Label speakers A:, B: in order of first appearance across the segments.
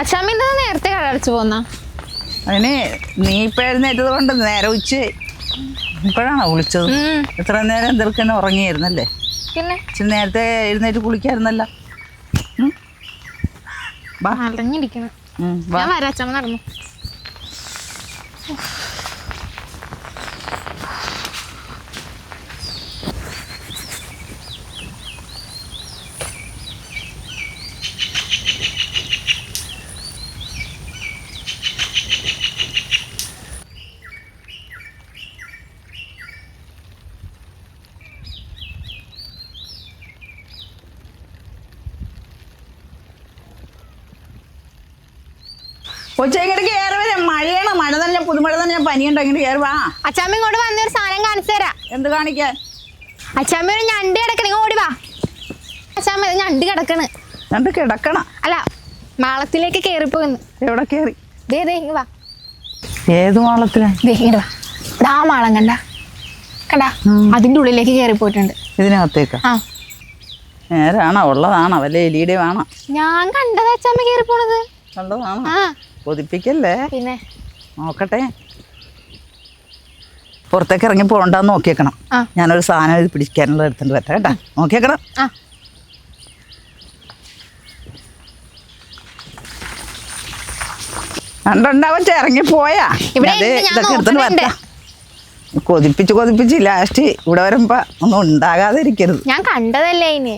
A: അച്ഛാമ്മ എന്താ നേരത്തെ കടടച്ചു പോന്ന?
B: അതിന് നീ ഇപ്പൊ എഴുന്നേറ്റത് കൊണ്ട് നേരെ ഉച്ച. ഇപ്പോഴാണോ വിളിച്ചത്? എത്ര നേരം എന്തെടുക്കുന്ന ഉറങ്ങിയായിരുന്നല്ലേ
A: പിന്നെ?
B: ഇച്ചിരി നേരത്തെ എഴുന്നേറ്റ് കുളിക്കായിരുന്നല്ലോ. ഉം,
A: ഞാൻ വരാം അച്ഛാമ്മ നടന്നു.
B: കൊച്ചേക്കടക്ക് കയറി വരാം. മഴയാണ്? മഴ തന്നെ പുതുമഴ തന്നെ പനിയുണ്ടോ? ഇങ്ങനെ കയറി വാ.
A: അച്ഛാമ്മ ഇങ്ങോട്ട് വന്നൊരു സാധനം കാണിച്ചു തരാം.
B: എന്ത് കാണിക്കാൻ?
A: അച്ചാമ്മ ഒരു ഞണ്ട് കിടക്കണ. ഓടി വാ. അച്ചാമ്മ ഇത് ഞണ്ട് കിടക്കണ്.
B: ഞണ്ട് കിടക്കണ.
A: അല്ല മാളത്തിലേക്ക് കയറിപ്പോയിന്ന്
B: എവിടെ കയറി
A: ദേ ദേ ഇങ്ങ് വാ.
B: ഏത് മാളത്തിലാണ്
A: ദേ ഇങ്ങട് വാ. ഇതാ മാളം കണ്ട? കണ്ട? അതിന്റെ ഉള്ളിലേക്ക് കയറിപ്പോയിട്ടുണ്ട്
B: ഇതിനകത്തേക്ക്?
A: ആ.
B: നേരാണോ? ഉള്ളതാണോ? വല്ല എലിയുടെ വേണം
A: ഞാൻ കണ്ടത് അച്ഛാമ്മ പോണത്
B: കണ്ടതാണോ?
A: ആ.
B: കൊതിപ്പിക്കല്ലേ
A: പിന്നെ?
B: നോക്കട്ടെ. പുറത്തേക്ക് ഇറങ്ങി പോകണ്ടെന്ന് നോക്കിയേക്കണം. ഞാനൊരു സാധനം ഇത് പിടിക്കാനുള്ള എടുത്തിട്ട് വരട്ടെ കേട്ടാ. നോക്കിയേക്കണം.
A: ആ.
B: കണ്ടുണ്ടാവച്ച ഇറങ്ങി പോയാ. ഇതൊക്കെ എടുത്തിട്ട്. കൊതിപ്പിച്ച് കൊതിപ്പിച്ച് ലാസ്റ്റ് ഇവിടെ വരുമ്പോ ഒന്നും ഉണ്ടാകാതിരിക്കരുത്.
A: ഞാൻ കണ്ടതല്ലേ ഇനി?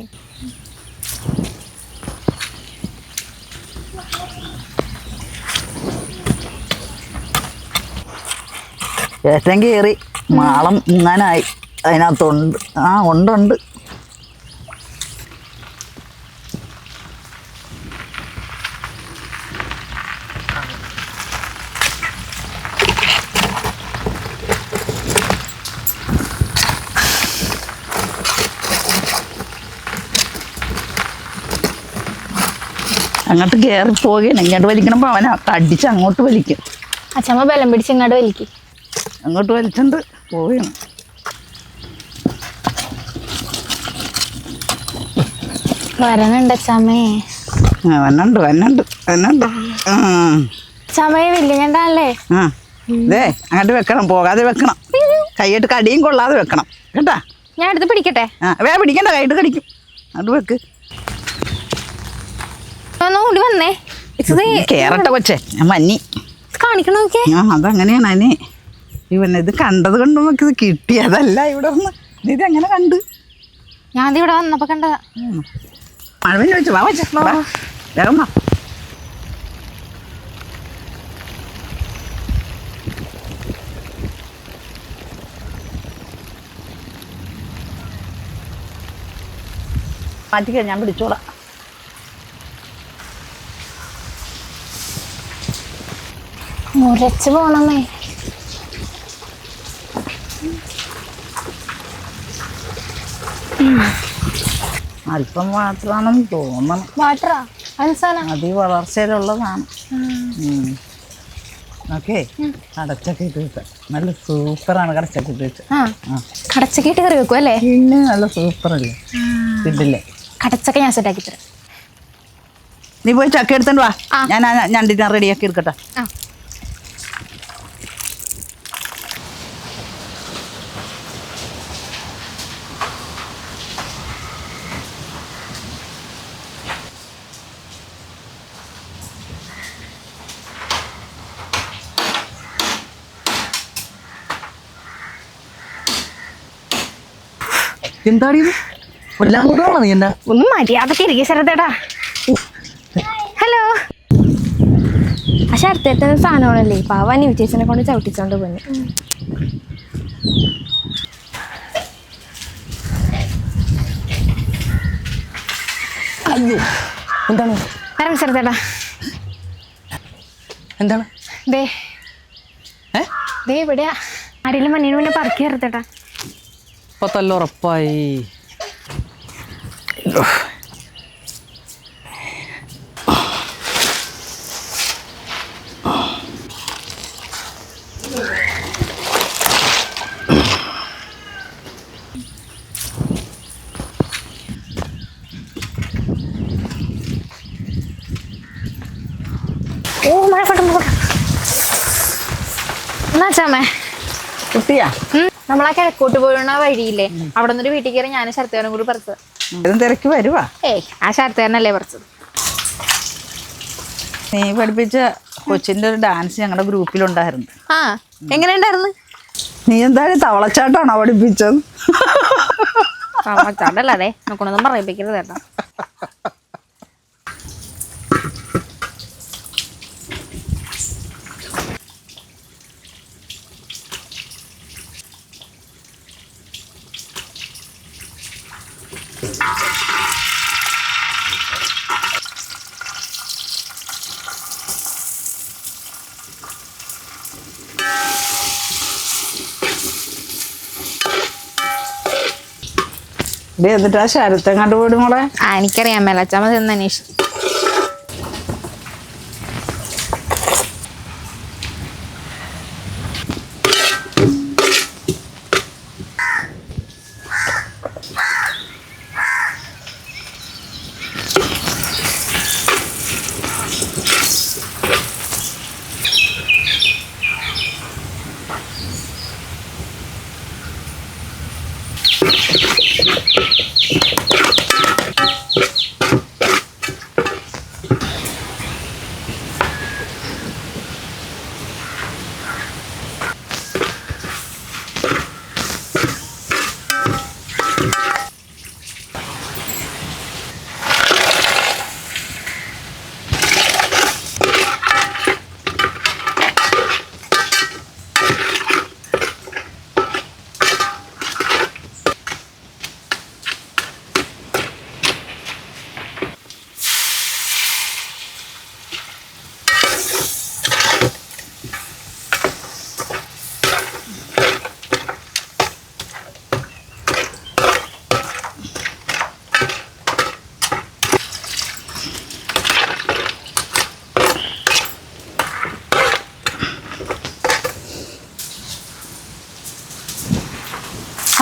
B: ഏറ്റവും കയറി മാളം മുങ്ങാനായി അതിനകത്തുണ്ട്. ആ ഉണ്ടുണ്ട്. അങ്ങോട്ട് കയറി പോവുകയാണ്. ഇങ്ങോട്ട് വലിക്കണപ്പോൾ അവനെ തടിച്ച് അങ്ങോട്ട് വലിക്കും.
A: അച്ഛമ്മ ബലം പിടിച്ച് ഇങ്ങോട്ട് വലിക്ക്.
B: അങ്ങോട്ട് വലിച്ചുണ്ട് പോവുകയാണ്.
A: വരണുണ്ട്
B: ആ വന്നുണ്ട് വന്നുണ്ട് വന്നുണ്ട് ആ.
A: വില്ലിങ്ങണ്ടല്ലേ
B: ആ. ദേ അങ്ങോട്ട് വെക്കണം പോകാതെ വെക്കണം. കൈയിട്ട് കടിയും കൊള്ളാതെ വെക്കണം. കേട്ടാ?
A: ഞാൻ എടുത്ത് പിടിക്കട്ടെ?
B: ആ വേ പിടിക്കണ്ട കൈയിട്ട് കടിക്കും. അങ്ങോട്ട് വെക്ക്.
A: കൂടി വന്നേ.
B: കേറട്ടെ കൊച്ചേ. ഞാൻ മഞ്ഞി
A: കാണിക്കണോ
B: ആ അതങ്ങനെയാണ് അനി. ഇവൻ ഇത് കണ്ടത് കൊണ്ട് നമുക്ക് ഇത് കിട്ടിയതല്ല ഇവിടെ ഒന്ന് നീ ഇത് എങ്ങനെ കണ്ട്?
A: ഞാൻ ഇവിടെ വന്നപ്പോ കണ്ടതാ
B: മഴവിൽ വെച്ച് വാ വെച്ചേ വേഗം വാ മാറ്റിക്ക ഞാൻ പിടിച്ചോളാം.
A: മുരച്ച് പോണമേ.
B: അല്പം മാത്രമാണെന്ന് തോന്നണം.
A: വാട്ടറാ
B: അതി വളർച്ചയിലുള്ളതാണ്. ഓക്കെ. കടച്ചൊക്കെ ഇട്ട് വെച്ച നല്ല സൂപ്പറാണ് കടച്ചക്കിട്ട് വെച്ച.
A: കടച്ചക്കയിട്ട് കറി വെക്കും അല്ലേ?
B: പിന്നെ നല്ല സൂപ്പറല്ലേ? ഇതില്ലേ?
A: കടച്ചക്ക ഞാൻ സെറ്റാക്കി തരാം.
B: നീ പോയി ചക്ക എടുത്തോണ്ട് വാ. ഞാൻ ഞാൻ ഡിന്നർ റെഡിയാക്കി എടുക്കട്ടെ.
C: എന്താടി നീ എന്നാ?
A: ഒന്ന് മര്യാദയ്ക്ക് ഹലോ. ആ ശരത്തേട്ട സാധനമാണല്ലേ? പാവാ നിവിച്ചേച്ചനെ കൊണ്ട് ചവിട്ടിച്ചോണ്ട് പോയി.
C: അയ്യോ. എന്താണ്?
A: വരാം
C: എന്താണ്?
A: ദേ. ദേ ഇവിടെയാ ആരെങ്കിലും മണ്ണിന് മുന്നേ പറക്കി ശരത്തേട്ടാ.
C: ഇപ്പൊ തല്ല ഉറപ്പായി
A: ഓ മഴ പെട്ടെന്ന് എന്നാ ചാമേ?
B: കുട്ടിയാ?
A: നമ്മളാ കിഴക്കോട്ട് പോയുള്ള വഴിയില്ലേ? അവിടെ നിന്നൊരു വീട്ടിൽ കയറി ഞാൻ ശരത്തേനും കൂടി പറിച്ചത്
B: തിരക്ക് വരുവാ?
A: ഏയ് ആ ശരത്തേനല്ലേ പറിച്ചത്
B: നീ പഠിപ്പിച്ച കൊച്ചിന്റെ ഒരു ഡാൻസ് ഞങ്ങളുടെ ഗ്രൂപ്പിലുണ്ടായിരുന്നു.
A: ആ എങ്ങനെ ഉണ്ടായിരുന്നു
B: നീ എന്തായാലും തവളച്ചാട്ടാണോ പഠിപ്പിച്ചത്?
A: തവളച്ചാട്ടല്ലേ നോക്കണൊന്നും പറയിപ്പിക്കരുത് കേട്ടോ.
B: എന്നിട്ടാ ശരത്തെ കണ്ടുപോയി മോളെ?
A: ആ എനിക്കറിയാം മേലച്ചാമ്മ ചെന്ന്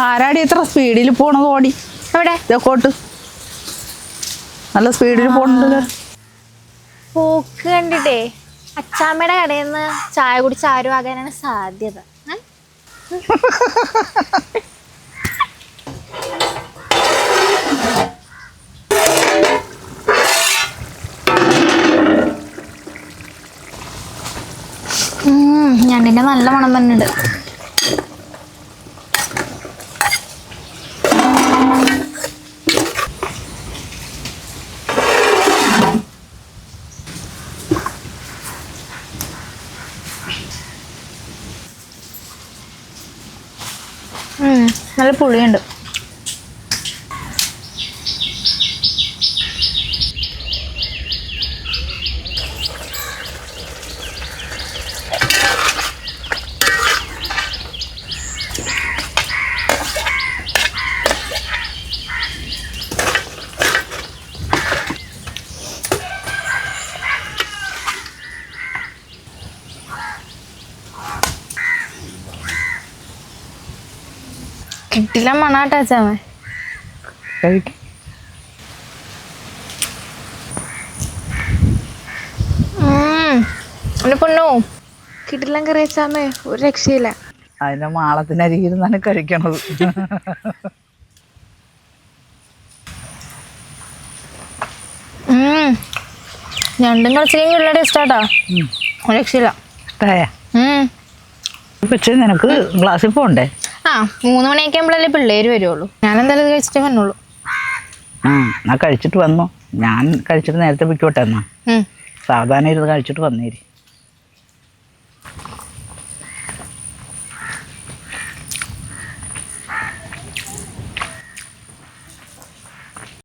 B: ആരാടി ഇത്ര സ്പീഡിൽ പോണത് ഓടി?
A: എവിടെ?
B: ഇതൊക്കോട്ട് നല്ല സ്പീഡിൽ പോണുണ്ട്
A: പോക്ക് കണ്ടിട്ടേ അച്ചാമ്മയുടെ കടയിൽ നിന്ന് ചായ കുടിച്ച് ആരും ആകാനാണ് സാധ്യത. ഞണ്ടിന്റെ നല്ല മണം തന്നെ നല്ല പുളിയുണ്ട്. കിട്ടില്ല മണാട്ടാ അച്ചാമ്മ
B: കഴിക്കും.
A: എന്നെ പൊണ്ണു. കിട്ടില്ല കറി വെച്ചാമേ ഒരു രക്ഷയില്ല.
B: അതിന്റെ മാളത്തിനരികിരുന്നാണ് കഴിക്കണത്.
A: ഞണ്ടും കളിച്ചില്ലെങ്കിൽ ഉള്ള ടേസ്റ്റാട്ടാ രക്ഷയില്ല. പക്ഷെ
B: പക്ഷേ നിനക്ക് ക്ലാസ്സിൽ പോകണ്ടേ
A: ആ മൂന്ന് മണിയൊക്കെ ആകുമ്പോഴല്ലേ പിള്ളേര് വരുള്ളൂ. ഞാൻ എന്തായാലും ഇത് കഴിച്ചിട്ട് വന്നോളൂ.
B: ആ എന്നാ കഴിച്ചിട്ട് വന്നോ. ഞാൻ കഴിച്ചിട്ട് നേരത്തെ പൊയ്ക്കോട്ടെ എന്നാ.
A: സാധാരണ
B: സാവധാനം ഇരുന്ന് കഴിച്ചിട്ട് വന്നേരി.